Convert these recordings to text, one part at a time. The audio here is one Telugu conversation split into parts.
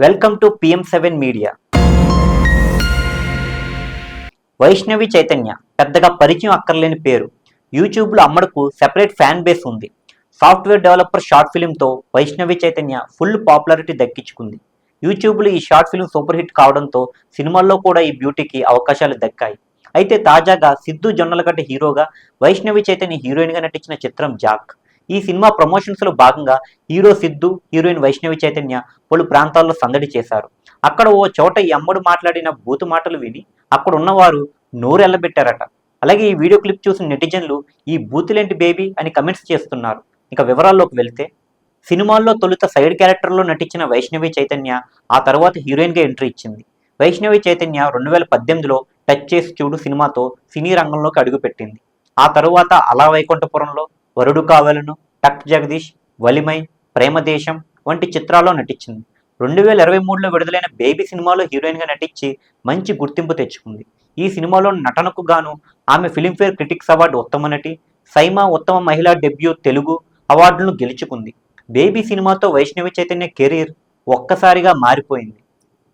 Welcome to PM seven media. Vaishnavi Chaitanya పెద్దగా పరిచయం అక్కర్లేని పేరు. యూట్యూబ్లో అమ్మడుకు సెపరేట్ ఫ్యాన్ బేస్ ఉంది. సాఫ్ట్వేర్ డెవలపర్ షార్ట్ ఫిలింతో వైష్ణవి చైతన్య ఫుల్ పాపులారిటీ దక్కించుకుంది. యూట్యూబ్లో ఈ షార్ట్ ఫిలిం సూపర్ హిట్ కావడంతో సినిమాల్లో కూడా ఈ బ్యూటీకి అవకాశాలు దక్కాయి. అయితే తాజాగా సిద్ధు జొన్నలగడ్డ హీరోగా వైష్ణవి చైతన్య హీరోయిన్గా నటించిన చిత్రం జాక్. ఈ సినిమా ప్రమోషన్స్లో భాగంగా హీరో సిద్ధు హీరోయిన్ వైష్ణవి చైతన్య పలు ప్రాంతాల్లో సందడి చేశారు. అక్కడ ఓ చోట ఈ అమ్మడు మాట్లాడిన బూతు మాటలు విని అక్కడ ఉన్నవారు నోరెల్లబెట్టారట అలాగే ఈ వీడియో క్లిప్ చూసిన నెటిజన్లు ఈ బూతులేంటి బేబీ? అని కమెంట్స్ చేస్తున్నారు. ఇక వివరాల్లోకి వెళ్తే సినిమాల్లో తొలుత సైడ్ క్యారెక్టర్లో నటించిన వైష్ణవి చైతన్య ఆ తర్వాత హీరోయిన్గా ఎంట్రీ ఇచ్చింది. వైష్ణవి చైతన్య రెండు వేల పద్దెనిమిదిలో టచ్ చేసి చూడు సినిమాతో సినీ రంగంలోకి అడుగుపెట్టింది. ఆ తరువాత అలా వైకుంఠపురంలో వరుడు కావలను టక్ జగదీష్ వలిమై ప్రేమదేశం వంటి చిత్రాల్లో నటించింది. రెండు వేల ఇరవై మూడులో విడుదలైన బేబీ సినిమాలో హీరోయిన్గా నటించి మంచి గుర్తింపు తెచ్చుకుంది. ఈ సినిమాలో నటనకు గాను ఆమె ఫిలింఫేర్ క్రిటిక్స్ అవార్డు ఉత్తమ నటి సైమా ఉత్తమ మహిళా డెబ్యూ తెలుగు అవార్డులను గెలుచుకుంది. బేబీ సినిమాతో వైష్ణవి చైతన్య కెరీర్ ఒక్కసారిగా మారిపోయింది.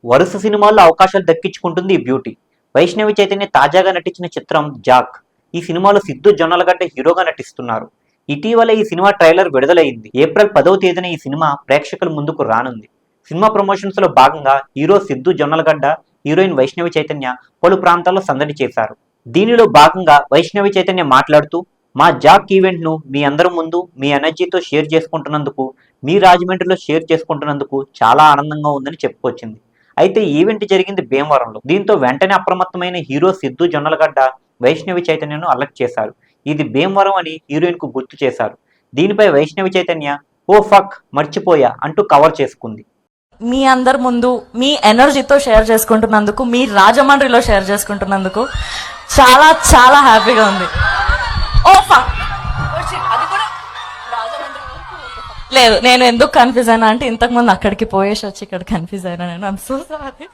వరుస సినిమాల్లో అవకాశాలు దక్కించుకుంటుంది ఈ బ్యూటీ. వైష్ణవి చైతన్య తాజాగా నటించిన చిత్రం జాక్. ఈ సినిమాలో సిద్ధు జొన్నలగడ్డ హీరోగా నటిస్తున్నారు. ఇటీవల ఈ సినిమా ట్రైలర్ విడుదలైంది. ఏప్రిల్ పదవ తేదీన ఈ సినిమా ప్రేక్షకుల ముందుకు రానుంది. సినిమా ప్రమోషన్స్లో భాగంగా హీరో సిద్ధు జొన్నలగడ్డ హీరోయిన్ వైష్ణవి చైతన్య పలు ప్రాంతాల్లో సందడి చేశారు. దీనిలో భాగంగా వైష్ణవి చైతన్య మాట్లాడుతూ మా జాక్ ఈవెంట్ను మీ అందరి ముందు మీ ఎనర్జీతో షేర్ చేసుకుంటున్నందుకు మీ రాజమండ్రిలో షేర్ చేసుకుంటున్నందుకు చాలా ఆనందంగా ఉందని చెప్పుకొచ్చింది. అయితే ఈవెంట్ జరిగింది భీమవరంలో. దీంతో వెంటనే అప్రమత్తమైన హీరో సిద్ధు జొన్నలగడ్డ వైష్ణవి చైతన్యను అలర్ట్ చేశారు. ఇది భీమవరం అని హీరోయిన్కు గుర్తు చేశారు. దీనిపై వైష్ణవి చైతన్య ఓ ఫక్ మర్చిపోయా అంటూ కవర్ చేసుకుంది. మీ అందరి ముందు మీ ఎనర్జీతో షేర్ చేసుకుంటున్నందుకు మీ రాజమండ్రిలో షేర్ చేసుకుంటున్నందుకు చాలా చాలా హ్యాపీగా ఉంది. ఓ. లేదు నేను ఎందుకు కన్ఫ్యూజ్ అయినా అంటే ఇంతకు ముందు అక్కడికి పోయేసి వచ్చి ఇక్కడ కన్ఫ్యూజ్ అయినా నేను. I'm so sorry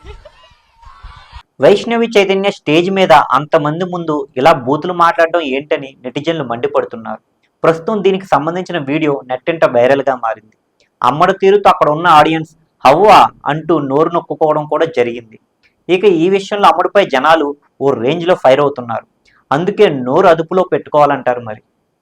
Vaishnavi Chaitanya stage మీద అంతమంది ముందు ఇలా బూతులు మాట్లాడడం ఏంటని నెటిజన్లు మండిపడుతున్నారు. ప్రస్తుతం దీనికి సంబంధించిన వీడియో నెట్టింట వైరల్గా మారింది. అమ్మడు తీరుతో అక్కడ ఉన్న ఆడియన్స్ హవ్వా అంటూ నోరు నొక్కుకోవడం కూడా జరిగింది. ఇక ఈ విషయంలో అమ్మడిపై జనాలు ఓ రేంజ్లో ఫైర్ అవుతున్నారు. అందుకే నోరు అదుపులో పెట్టుకోవాలంటారు మరి.